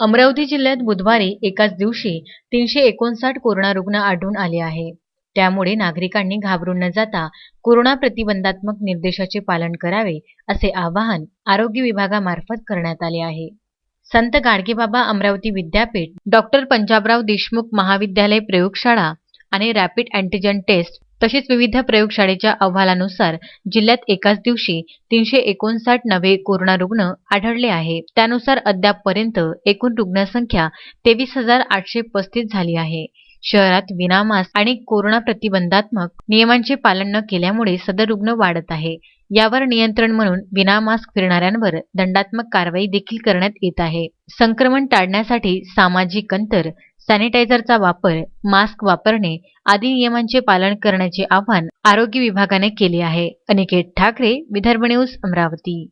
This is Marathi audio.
अमरावती जिल्ह्यात बुधवारी एकाच दिवशी तीनशे एकोणसाठ कोरोना रुग्ण आढळून आले आहे. त्यामुळे नागरिकांनी घाबरून न जाता कोरोना प्रतिबंधात्मक निर्देशाचे पालन करावे असे आवाहन आरोग्य विभागामार्फत करण्यात आले आहे. संत गाडगेबाबा अमरावती विद्यापीठ डॉक्टर पंजाबराव देशमुख महाविद्यालय प्रयोगशाळा आणि रॅपिड अँटीजन टेस्ट तसेच विविध प्रयोगशाळेच्या अहवालानुसार जिल्ह्यात एकाच दिवशी तीनशे एकोणसाठ नवे कोरोना रुग्ण आढळले आहे. त्यानुसार अद्यापपर्यंत एकूण रुग्णसंख्या तेवीस हजार आठशे पस्तीस झाली आहे. शहरात विनामास्क आणि कोरोना प्रतिबंधात्मक नियमांचे पालन न केल्यामुळे सदर रुग्ण वाढत आहे. यावर नियंत्रण म्हणून विनामास्क फिरणाऱ्यांवर दंडात्मक कारवाई देखील करण्यात येत आहे. संक्रमण टाळण्यासाठी सामाजिक अंतर सॅनिटायझरचा वापर मास्क वापरणे आदी नियमांचे पालन करण्याचे आवाहन आरोग्य विभागाने केले आहे. अनिकेत ठाकरे विदर्भ न्यूज अमरावती.